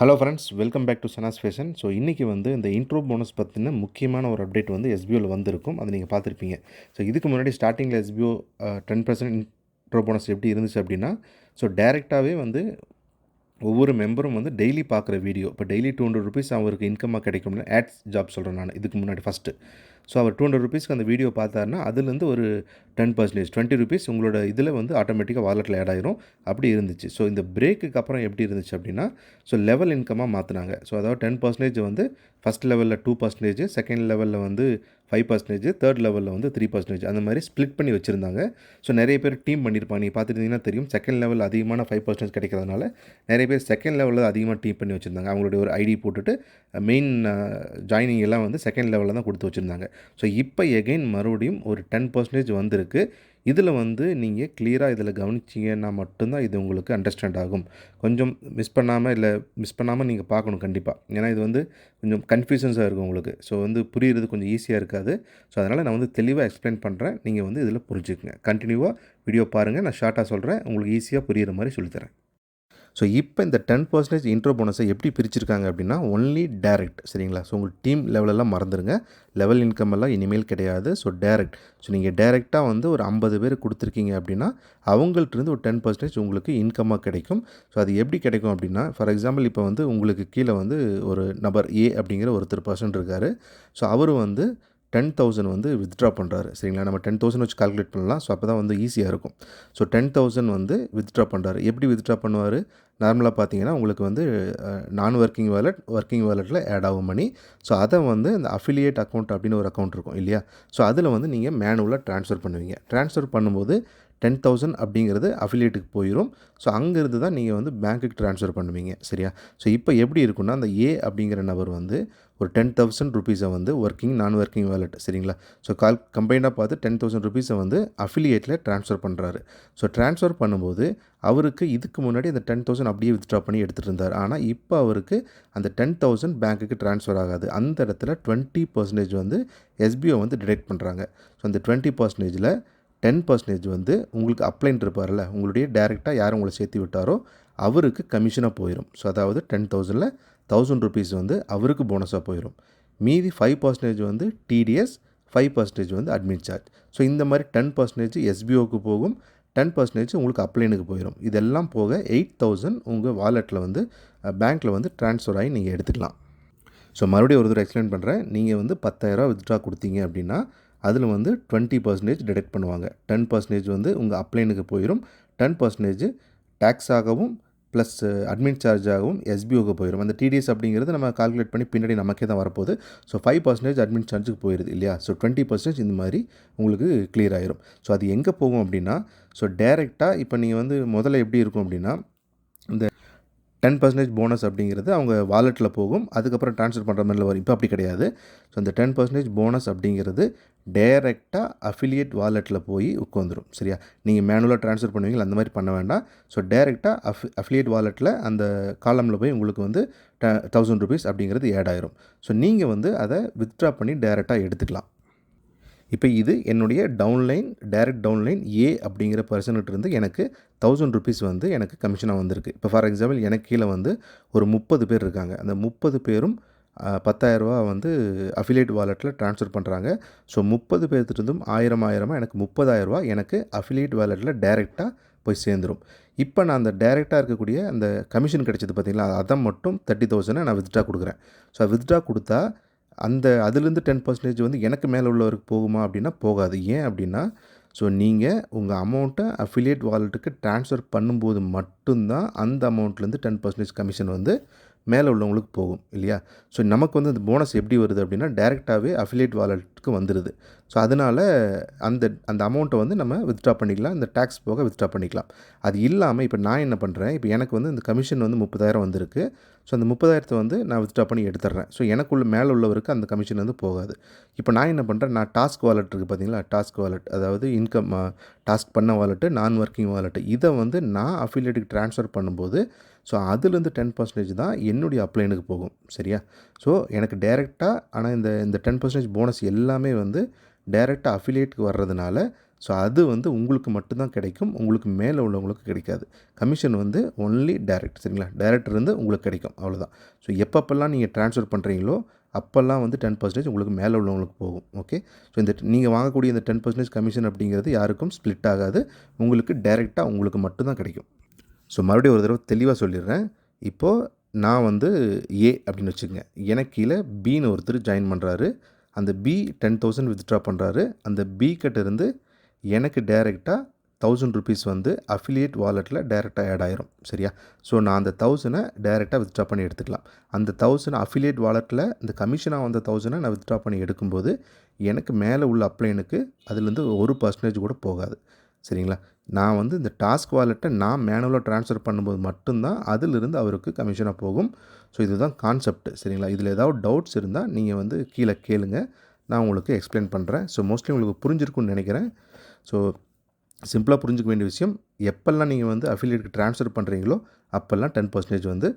Hello friends welcome back to Sana's fashion so இன்றைக்கி வந்து இந்த இன்ட்ரோ போனஸ் பற்றின முக்கியமான ஒரு அப்டேட் வந்து எஸ்பிஓவில் வந்திருக்கும். அதை நீங்கள் பார்த்துருப்பீங்க. ஸோ இதுக்கு முன்னாடி ஸ்டார்டிங்கில் SPO ten percent intro bonus எப்படி இருந்துச்சு அப்படின்னா ஸோ டேரெக்டாகவே வந்து ஒவ்வொரு மெம்பரும் வந்து டெய்லி பார்க்குற வீடியோ இப்போ டெய்லி டூ ஹண்ட்ரட் ருபீஸ் அவருக்கு இன்கமாக கிடைக்கும்னு ஆட்ஸ் ஜாப் சொல்கிறேன் நான். இதுக்கு முன்னாடி ஃபஸ்ட்டு ஸோ அவர் டூ ஹண்ட்ரட் ருபீஸ்க்கு அந்த வீடியோ பார்த்தாருன்னா அதுலேருந்து ஒரு டென் பர்சன்டேஜ் டுவெண்ட்டி ருபீஸ் உங்களோட இதில் வந்து ஆட்டோமேட்டிக்காக வாலெட்டில் ஆட் ஆயிரும். அப்படி இருந்துச்சு. ஸோ இந்த பிரேக்குக்கு அப்புறம் எப்படி இருந்துச்சு அப்படின்னா ஸோ லெவல் இன்கமாக மாற்றினாங்க ஸோ அதாவது டென் பர்சன்டேஜ் வந்து ஃபஸ்ட் லெவலில் டூ பர்சன்டேஜ் செகண்ட் லெவலில் வந்து ஃபைவ் பர்சன்டேஜ் தேர்ட் லெவலில் வந்து த்ரீ பர்சன்டேஜ் அந்த மாதிரி ஸ்ப்ளிட் பண்ணி வச்சுருந்தாங்க. ஸோ நிறைய பேர் டீம் பண்ணியிருப்பாங்க நீங்கள் பார்த்துருந்தீங்கன்னா தெரியும். செகண்ட் லெவல் அதிகமான ஃபைவ் பர்சன்டேஜ் கிடைக்கிறதுனால நிறைய பேர் செகண்ட் லெவலில் அதிகமாக டீம் பண்ணி வச்சுருந்தாங்க. அவங்களுடைய ஒரு ஐடி போட்டுட்டு மெயின் ஜாயினிங் எல்லாம் வந்து செகண்ட் லெவலில் தான் கொடுத்து வச்சுருந்தாங்க. ஸோ இப்போ எகைன் மறுபடியும் ஒரு டென் பர்சன்டேஜ் வந்திருக்கு. இதில் வந்து நீங்கள் கிளியராக இதில் கவனிச்சிங்கன்னா மட்டும்தான் இது உங்களுக்கு அண்டர்ஸ்டாண்ட் ஆகும். கொஞ்சம் மிஸ் பண்ணாமல் இல்லை மிஸ் பண்ணாமல் நீங்கள் பார்க்கணும் கண்டிப்பாக ஏன்னா இது வந்து கொஞ்சம் கன்ஃபியூஷன்ஸாக இருக்கும் உங்களுக்கு. ஸோ வந்து புரியுறது கொஞ்சம் ஈஸியாக இருக்காது. ஸோ அதனால் நான் வந்து தெளிவாக எக்ஸ்பிளைன் பண்ணுறேன் நீங்கள் வந்து இதில் புரிஞ்சுக்கங்க. கண்டினியூவாக வீடியோ பாருங்கள் நான் ஷார்ட்டாக சொல்கிறேன் உங்களுக்கு ஈஸியாக புரிகிற மாதிரி சொல்லித்தரேன். ஸோ இப்போ இந்த டென் பர்சன்டேஜ் இன்ட்ரோ போனஸை எப்படி பிரிச்சிருக்காங்க அப்படின்னா ஒன்லி டேரெக்ட் சரிங்களா? ஸோ உங்கள் டீம் லெவலெல்லாம் மறந்துடுங்க லெவல் இன்கம் எல்லாம் இனிமேல் கிடையாது. ஸோ டேரெக்ட் ஸோ நீங்கள் டேரெக்டாக வந்து ஒரு ஐம்பது பேர் கொடுத்துருக்கீங்க அப்படின்னா அவங்கள்ட்டருந்து ஒரு டென் பர்சன்டேஜ் உங்களுக்கு இன்கமாக கிடைக்கும். ஸோ அது எப்படி கிடைக்கும் அப்படின்னா ஃபார் எக்ஸாம்பிள் இப்போ வந்து உங்களுக்கு கீழே வந்து ஒரு நபர் ஏ அப்படிங்கிற ஒருத்தர் பர்சன் இருக்கார். ஸோ அவர் வந்து டென் தௌசண்ட் வந்து வித்ட்ரா பண்ணுறாரு சரிங்களா? நம்ம டென் தௌசண்ட் வச்சு கால்குலேட் பண்ணலாம். ஸோ அப்போ தான் வந்து ஈஸியாக இருக்கும். ஸோ டென் தௌசண்ட் வந்து வித்ட்ரா பண்ணுறாரு எப்படி வித்ட்ரா பண்ணுவார்? நார்மலாக பார்த்தீங்கன்னா உங்களுக்கு வந்து நான் ஒர்க்கிங் வேலட் ஒர்க்கிங் வேலெட்டில் ஆட் ஆகும் மணி ஸோ அதை வந்து இந்த அஃபிலியேட் அக்கௌண்ட் அப்படின்னு ஒரு அக்கௌண்ட் இருக்கும் இல்லையா? ஸோ அதில் வந்து நீங்கள் மேனுவலாக ட்ரான்ஸ்ஃபர் பண்ணுவீங்க. ட்ரான்ஸ்ஃபர் பண்ணும்போது டென் தௌசண்ட் அப்படிங்கிறது அஃபிலியேட்டுக்கு போயிடும் ஸோ அங்கேருந்து தான் நீங்கள் வந்து பேங்க்குக்கு ட்ரான்ஸ்ஃபர் பண்ணுவீங்க. சரியா? ஸோ இப்போ எப்படி இருக்குன்னா அந்த ஏ அப்படிங்கிற நபர் வந்து ஒரு டென் தௌசண்ட் ருபீஸை வந்து ஒர்க்கிங் நான் ஒர்க்கிங் வேலட் சரிங்களா? ஸோ கால் கம்பைனாக பார்த்து டென் தௌசண்ட் ருபீஸை வந்து அஃபிலியேட்டில் ட்ரான்ஸ்ஃபர் பண்ணுறாரு ஸோ ட்ரான்ஸ்ஃபர் பண்ணும்போது அவருக்கு இதுக்கு முன்னாடி அந்த டென் தௌசண்ட் அப்படியே வித்ட்ரா பண்ணி எடுத்துகிட்டு இருந்தார் ஆனால் இப்போ அவருக்கு அந்த டென் தௌசண்ட் பேங்க்குக்கு ட்ரான்ஸ்ஃபர் ஆகாது. அந்த இடத்துல டுவெண்ட்டி பர்சன்டேஜ் வந்து எஸ்பிஓ வந்து டிடெக்ட் பண்ணுறாங்க ஸோ அந்த டுவெண்ட்டி பர்சன்டேஜில் டென் பர்சன்டேஜ் வந்து உங்களுக்கு அப்ளைன் இருப்பார்ல உங்களுடைய டேரெக்டாக யார் உங்களை சேர்த்து விட்டாரோ அவருக்கு கமிஷனாக போயிடும் ஸோ அதாவது டென் தௌசண்டில் தௌசண்ட் ருபீஸ் வந்து அவருக்கு போனஸாக போயிடும் மீதி ஃபைவ் பர்சன்டேஜ் வந்து டிடிஎஸ் ஃபைவ் பர்சன்டேஜ் வந்து அட்மிட் சார்ஜ். ஸோ இந்த மாதிரி டென் பர்சன்டேஜ் எஸ்பிஓக்கு போகும். டென் பர்சன்டேஜ் உங்களுக்கு அப்ளைனுக்கு போயிடும் இதெல்லாம் போக எயிட் தௌசண்ட் உங்கள் வாலெட்டில் வந்து பேங்க்கில் வந்து ட்ரான்ஸ்ஃபர் ஆகி நீங்கள் எடுத்துக்கலாம். ஸோ மறுபடியும் ஒரு தடவை எக்ஸ்பிளைன் பண்ணுறேன் நீங்கள் வந்து பத்தாயிரரூவா வித்ட்ரா கொடுத்தீங்க அப்படின்னா அதில் வந்து டுவெண்ட்டி பர்சன்டேஜ் டிடெக்ட் பண்ணுவாங்க. டென் பர்சன்டேஜ் வந்து உங்கள் அப்ளைனுக்கு போயிடும் டென் பர்சன்டேஜ் டேக்ஸாகவும் ப்ளஸ் அட்மிட் சார்ஜாகவும் எஸ்பிஓக்கு போயிடும் அந்த டிடிஎஸ் அப்படிங்கிறது நம்ம கால்குலேட் பண்ணி பின்னாடி நமக்கே தான் வரப்போகுது. ஸோ ஃபைவ் பர்சன்டேஜ் அட்மிட் சார்ஜுக்கு போயிடுது இல்லையா? ஸோ டுவெண்ட்டி பர்சன்டேஜ் இந்த மாதிரி உங்களுக்கு கிளியர் ஆயிரும். ஸோ அது எங்கே போகும் அப்படின்னா ஸோ டேரெக்டாக இப்போ நீங்கள் வந்து முதல்ல எப்படி இருக்கும் அப்படின்னா இந்த டென் பர்சன்டேஜ் போனஸ் அப்படிங்கிறது அவங்க வாலெட்டில் போகும். அதுக்கப்புறம் ட்ரான்ஸ்ஃபர் பண்ணுற மாதிரில வரும். இப்போ அப்படி கிடையாது. ஸோ அந்த டென் பர்சன்டேஜ் போனஸ் அப்படிங்கிறது டேரெக்டாக அஃபிலியேட் வாலெட்டில் போய் உட்காந்துரும் சரியா? நீங்கள் மேனுவலாக ட்ரான்ஸ்ஃபர் பண்ணுவீங்களா? அந்த மாதிரி பண்ண வேண்டாம். ஸோ டேரெக்டாக அஃப் அஃபிலியேட் வாலெட்டில் அந்த காலமில் போய் உங்களுக்கு வந்து ட தௌசண்ட் ருபீஸ் அப்படிங்கிறது ஆட் ஆயிரும். ஸோ நீங்கள் வந்து அதை வித்ட்ரா பண்ணி டேரெக்டாக எடுத்துக்கலாம். இப்போ இது என்னுடைய டவுன்லைன் டைரக்ட் டவுன்லைன் ஏ அப்படிங்கிற பர்சன்கிட்ட இருந்து எனக்கு தௌசண்ட் ருபீஸ் வந்து எனக்கு கமிஷனாக வந்திருக்கு. இப்போ ஃபார் எக்ஸாம்பிள் எனக்கு கீழே வந்து ஒரு முப்பது பேர் இருக்காங்க. அந்த முப்பது பேரும் பத்தாயிரரூபா வந்து அஃபிலேட் வாலெட்டில் ட்ரான்ஸ்ஃபர் பண்ணுறாங்க ஸோ முப்பது பேர்த்துட்டும் ஆயிரம் ஆயிரமாக எனக்கு முப்பதாயிரரூபா எனக்கு அஃபிலேட் வாலெட்டில் டைரெக்டாக போய் சேர்ந்துடும் இப்போ நான் அந்த டைரெக்டாக இருக்கக்கூடிய அந்த கமிஷன் கிடைச்சது பார்த்திங்களா அதை மட்டும் தேர்ட்டி தௌசண்டை நான் வித்ட்ரா கொடுக்குறேன். ஸோ வித்ட்ரா கொடுத்தா அந்த அதுலேருந்து டென் பர்சன்டேஜ் வந்து எனக்கு மேலே உள்ளவருக்கு போகுமா அப்படின்னா போகாது. ஏன் அப்படின்னா ஸோ நீங்கள் உங்கள் அமௌண்ட்டை அஃபிலியேட் வாலெட்டுக்கு ட்ரான்ஸ்ஃபர் பண்ணும்போது மட்டும்தான் அந்த அமௌண்ட்லேருந்து டென் பர்சன்டேஜ் கமிஷன் வந்து மேலே உள்ளவங்களுக்கு போகும் இல்லையா? ஸோ நமக்கு வந்து அந்த போனஸ் எப்படி வருது அப்படின்னா டேரெக்டாகவே அஃபிலேட் வாலெட்டுக்கு வந்துடுது ஸோ அதனால் அந்த அந்த அமௌண்ட்டை வந்து நம்ம வித்ட்ரா பண்ணிக்கலாம் இந்த டேக்ஸ் போக வித்ட்ரா பண்ணிக்கலாம். அது இல்லாமல் இப்போ நான் என்ன பண்ணுறேன் இப்போ எனக்கு வந்து இந்த கமிஷன் வந்து முப்பதாயிரம் வந்திருக்கு. ஸோ அந்த முப்பதாயிரத்தை வந்து நான் வித்ட்ரா பண்ணி எடுத்துட்றேன் ஸோ எனக்குள்ள மேலே உள்ளவருக்கு அந்த கமிஷன் வந்து போகாது. இப்போ நான் என்ன பண்ணுறேன் நான் டாஸ்க் வாலெட் இருக்குது பார்த்தீங்களா டாஸ்க் வாலெட் அதாவது இன்கம் டாஸ்க் பண்ண வாலெட்டு நான் ஒர்க்கிங் வாலெட்டு இதை வந்து நான் அஃபிலேட்டுக்கு ட்ரான்ஸ்ஃபர் பண்ணும்போது ஸோ அதுலேருந்து டென் பர்சன்டேஜ் தான் என்னுடைய அப்ளைனுக்கு போகும். சரியா? ஸோ எனக்கு டேரெக்டாக ஆனால் இந்த இந்த டென் பர்சன்டேஜ் போனஸ் எல்லாமே வந்து டேரெக்டாக அஃபிலியேட்டுக்கு வர்றதுனால ஸோ அது வந்து உங்களுக்கு மட்டும்தான் கிடைக்கும். உங்களுக்கு மேலே உள்ளவங்களுக்கு கிடைக்காது. கமிஷன் வந்து ஒன்லி டைரக்ட் சரிங்களா? டைரக்டர் இருந்து உங்களுக்கு கிடைக்கும். அவ்வளோதான் ஸோ எப்பப்பெல்லாம் நீங்கள் ட்ரான்ஸ்ஃபர் பண்ணுறீங்களோ அப்போல்லாம் வந்து டென் பர்சன்டேஜ் உங்களுக்கு மேலே உள்ளவங்களுக்கு போகும். ஓகே ஸோ இந்த நீங்கள் வாங்கக்கூடிய இந்த டென் பர்சன்டேஜ் கமிஷன் அப்படிங்கிறது யாருக்கும் ஸ்ப்ளிட் ஆகாது. உங்களுக்கு டைரெக்டாக உங்களுக்கு மட்டும்தான் கிடைக்கும். ஸோ மறுபடியும் ஒரு தடவை தெளிவாக சொல்லிடுறேன். இப்போது நான் வந்து ஏ அப்படின்னு வச்சுக்கோங்க. எனக்கு கீழே பின்னு ஒருத்தர் ஜாயின் பண்ணுறாரு அந்த பி டென் தௌசண்ட் வித்ட்ரா பண்ணுறாரு அந்த பி கிட்டேருந்து எனக்கு டைரெக்டாக தௌசண்ட் ருபீஸ் வந்து அஃபிலியேட் வாலெட்டில் டைரெக்டாக ஆட் ஆயிரும். சரியா? ஸோ நான் அந்த தௌசண்டை டைரெக்டாக வித்ட்ரா பண்ணி எடுத்துக்கலாம். அந்த தௌசண்ட் அஃபிலியேட் வாலெட்டில் இந்த கமிஷனாக வந்த தௌசண்டை நான் வித்ட்ரா பண்ணி எடுக்கும்போது எனக்கு மேலே உள்ள அப்ளைனுக்கு அதுலேருந்து ஒரு பர்சன்டேஜ் கூட போகாது. சரிங்களா? நான் வந்து இந்த டாஸ்க் வாலெட்டை நான் மேனுவலாக ட்ரான்ஸ்ஃபர் பண்ணும்போது மட்டும்தான் அதிலிருந்து அவருக்கு கமிஷனாக போகும். ஸோ இதுதான் கான்செப்ட். சரிங்களா? இதில் ஏதாவது டவுட்ஸ் இருந்தால் நீங்கள் வந்து கீழே கேளுங்க. நான் உங்களுக்கு எக்ஸ்பிளைன் பண்ணுறேன் ஸோ மோஸ்ட்லி உங்களுக்கு புரிஞ்சிருக்குன்னு நினைக்கிறேன். ஸோ சிம்பிளாக புரிஞ்சுக்க வேண்டிய விஷயம் எப்போல்லாம் நீங்கள் வந்து அஃபிலியேட்டுக்கு ட்ரான்ஸ்ஃபர் பண்ணுறீங்களோ அப்போல்லாம் டென் பர்சன்டேஜ் வந்து